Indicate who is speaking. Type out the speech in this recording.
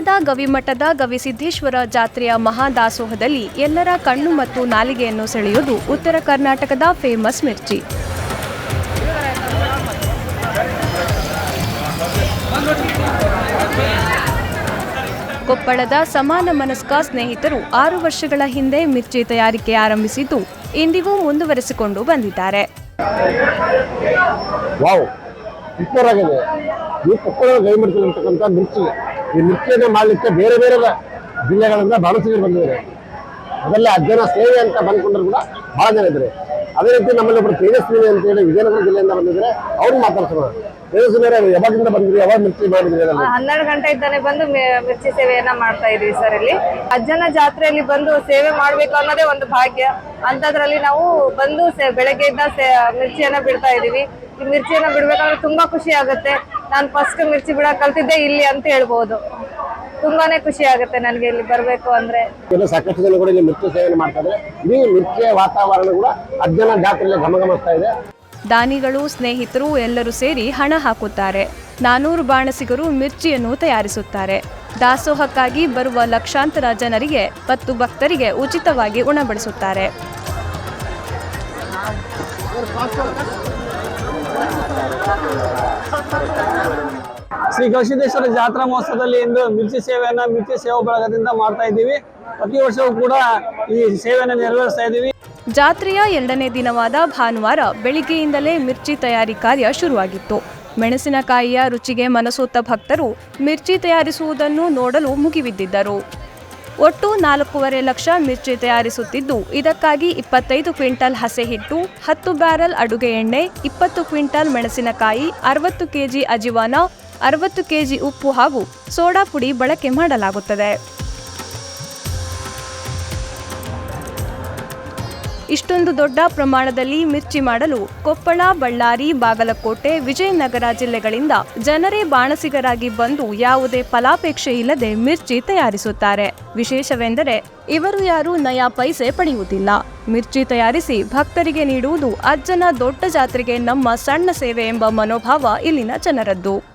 Speaker 1: ಕೊಪ್ಪಳದ ಗವಿಮಠದ ಗವಿಸಿದ್ದೇಶ್ವರ ಜಾತ್ರೆಯ ಮಹಾದಾಸೋಹದಲ್ಲಿ ಎಲ್ಲರ ಕಣ್ಣು ಮತ್ತು ನಾಲಿಗೆಯನ್ನು ಸೆಳೆಯುವುದು ಉತ್ತರ ಕರ್ನಾಟಕದ ಫೇಮಸ್ ಮಿರ್ಚಿ. ಕೊಪ್ಪಳದ ಸಮಾನ ಮನಸ್ಕ ಸ್ನೇಹಿತರು ಆರು ವರ್ಷಗಳ ಹಿಂದೆ ಮಿರ್ಚಿ ತಯಾರಿಕೆ ಆರಂಭಿಸಿದ್ದು ಇಂದಿಗೂ ಮುಂದುವರೆಸಿಕೊಂಡು ಬಂದಿದ್ದಾರೆ.
Speaker 2: ಸೂಪರ್ ಈ ಕೊಪ್ಪಳ ಗೈ ಮಾಡ್ತಿರ್ತಕ್ಕಂಥ ಮಿರ್ಚಿ ಈ ನೃತ್ಯದ ಮಾಡಲಿಕ್ಕೆ ಬೇರೆ ಬೇರೆ ಜಿಲ್ಲೆಗಳಿಂದ ಬಹಳಷ್ಟು ಬಂದಿದ್ದಾರೆ. ಅದೆಲ್ಲ ಅಜ್ಜನ ಸೇವೆ ಅಂತ ಬಂದ್ಕೊಂಡ್ರು ಕೂಡ ಬಹಳ ಜನ ಇದ್ದಾರೆ. ಅದೇ ರೀತಿ ನಮ್ಮಲ್ಲಿ ಒಬ್ಬರು ತೇಜಸ್ವಿನಿ ಅಂತ ಹೇಳಿ ವಿಜಯನಗರ ಜಿಲ್ಲೆಯಿಂದ ಬಂದಿದ್ದಾರೆ. ಅವ್ರು ಮಾತಾಡ್ಸೋಣ. ತೇಜಸ್ವಿನಿ ಯಾವಾಗಿಂದ ಬಂದ್ರಿ? ಯಾವಾಗ ಮಿರ್ಚಿ ಮಾಡಿದ್ರಿ
Speaker 3: ಹನ್ನೆರಡು ಗಂಟೆ ಇದ್ದಾನೆ ಬಂದು ಮಿರ್ಚಿ ಸೇವೆಯನ್ನ ಮಾಡ್ತಾ ಇದ್ವಿ ಸರ್ ಇಲ್ಲಿ. ಅಜ್ಜನ ಜಾತ್ರೆಯಲ್ಲಿ ಬಂದು ಸೇವೆ ಮಾಡ್ಬೇಕು ಅನ್ನೋದೇ ಒಂದು ಭಾಗ್ಯ. ಅಂತದ್ರಲ್ಲಿ ನಾವು ಬಂದು ಬೆಳಗ್ಗೆಯಿಂದ ಮಿರ್ಚಿಯನ್ನ ಬಿಡ್ತಾ ಇದೀವಿ ಈ ಮಿರ್ಚಿಯನ್ನ ಬಿಡ್ಬೇಕಂದ್ರೆ ತುಂಬಾ ಖುಷಿ ಆಗುತ್ತೆ. ನಾನು ಫಸ್ಟ್ ಮಿರ್ಚಿ ಬಿಡ ಕಲ್ತಿದ್ದೆ ಇಲ್ಲಿ ಅಂತ ಹೇಳ್ಬೋದು. ತುಂಬಾನೇ ಖುಷಿ ಆಗುತ್ತೆ ನನಗೆ ಇಲ್ಲಿ ಬರ್ಬೇಕು ಅಂದ್ರೆ.
Speaker 2: ಎಲ್ಲ ಸಾಕಷ್ಟು ಜನ ಕೂಡ ಇಲ್ಲಿ ಮಿರ್ಚಿ ಸೇವನೆ ಮಾಡ್ತಾರೆ ಇಡೀ ಮಿರ್ಚಿಯ ವಾತಾವರಣ ಕೂಡ ಅಜ್ಜನ ಜಾತ್ರೆಯಲ್ಲಿ ಗಮಗಮಿಸ್ತಾ ಇದೆ.
Speaker 1: ದಾನಿಗಳು ಸ್ನೇಹಿತರು ಎಲ್ಲರೂ ಸೇರಿ ಹಣ ಹಾಕುತ್ತಾರೆ. ನಾನೂರು ಬಾಣಸಿಗರು ಮಿರ್ಚಿಯನ್ನು ತಯಾರಿಸುತ್ತಾರೆ. ದಾಸೋಹಕ್ಕಾಗಿ ಬರುವ ಲಕ್ಷಾಂತರ ಜನರಿಗೆ ಮತ್ತು ಭಕ್ತರಿಗೆ ಉಚಿತವಾಗಿ ಉಣಬಡಿಸುತ್ತಾರೆ
Speaker 4: ಶ್ರೀ ಗವಿಸಿದ್ದೇಶ್ವರ ಜಾತ್ರಾ ಮಹೋತ್ಸವದಲ್ಲಿ ಇಂದು ಮಿರ್ಚಿ ಸೇವೆಯನ್ನ, ಮಿರ್ಚಿ ಸೇವಾ ಬಳಗದಿಂದ ಮಾಡ್ತಾ ಇದ್ದೀವಿ. ಪ್ರತಿ ವರ್ಷವೂ ಕೂಡ ಈ ಸೇವೆಯನ್ನು ನೆರವೇರಿಸ್ತಾ ಇದ್ದೀವಿ.
Speaker 1: ಜಾತ್ರೆಯ ಎರಡನೇ ದಿನವಾದ ಭಾನುವಾರ ಬೆಳಿಗ್ಗೆಯಿಂದಲೇ ಮಿರ್ಚಿ ತಯಾರಿ ಕಾರ್ಯ ಶುರುವಾಗಿತ್ತು. ಮೆಣಸಿನಕಾಯಿಯ ರುಚಿಗೆ ಮನಸೋತ ಭಕ್ತರು ಮಿರ್ಚಿ ತಯಾರಿಸುವುದನ್ನು ನೋಡಲು ಮುಗಿಬಿದ್ದಿದ್ದರು. ಒಟ್ಟು ನಾಲ್ಕೂವರೆ ಲಕ್ಷ ಮಿರ್ಚಿ ತಯಾರಿಸುತ್ತಿದ್ದು, ಇದಕ್ಕಾಗಿ ಇಪ್ಪತ್ತೈದು ಕ್ವಿಂಟಲ್ ಹಸೆ ಹಿಟ್ಟು, ಹತ್ತು ಬ್ಯಾರಲ್ ಅಡುಗೆ ಎಣ್ಣೆ, ಇಪ್ಪತ್ತು ಕ್ವಿಂಟಲ್ ಮೆಣಸಿನಕಾಯಿ, ಅರವತ್ತು ಕೆಜಿ ಅಜಿವಾನ ಅರವತ್ತು ಕೆಜಿ ಉಪ್ಪು ಹಾಗೂ ಸೋಡಾ ಪುಡಿ ಬಳಕೆ ಮಾಡಲಾಗುತ್ತದೆ. ಇಷ್ಟೊಂದು ದೊಡ್ಡ ಪ್ರಮಾಣದಲ್ಲಿ ಮಿರ್ಚಿ ಮಾಡಲು ಕೊಪ್ಪಳ, ಬಳ್ಳಾರಿ, ಬಾಗಲಕೋಟೆ, ವಿಜಯನಗರ ಜಿಲ್ಲೆಗಳಿಂದ ಜನರೇ ಬಾಣಸಿಗರಾಗಿ ಬಂದು ಯಾವುದೇ ಫಲಾಪೇಕ್ಷೆ ಇಲ್ಲದೆ ಮಿರ್ಚಿ ತಯಾರಿಸುತ್ತಾರೆ. ವಿಶೇಷವೆಂದರೆ ಇವರು ಯಾರೂ ನಯಾ ಪೈಸೆ ಪಡೆಯುವುದಿಲ್ಲ. ಮಿರ್ಚಿ ತಯಾರಿಸಿ ಭಕ್ತರಿಗೆ ನೀಡುವುದು ಅಜ್ಜನ ದೊಡ್ಡ ಜಾತ್ರೆಗೆ ನಮ್ಮ ಸಣ್ಣ ಸೇವೆ ಎಂಬ ಮನೋಭಾವ ಇಲ್ಲಿನ ಜನರದ್ದು.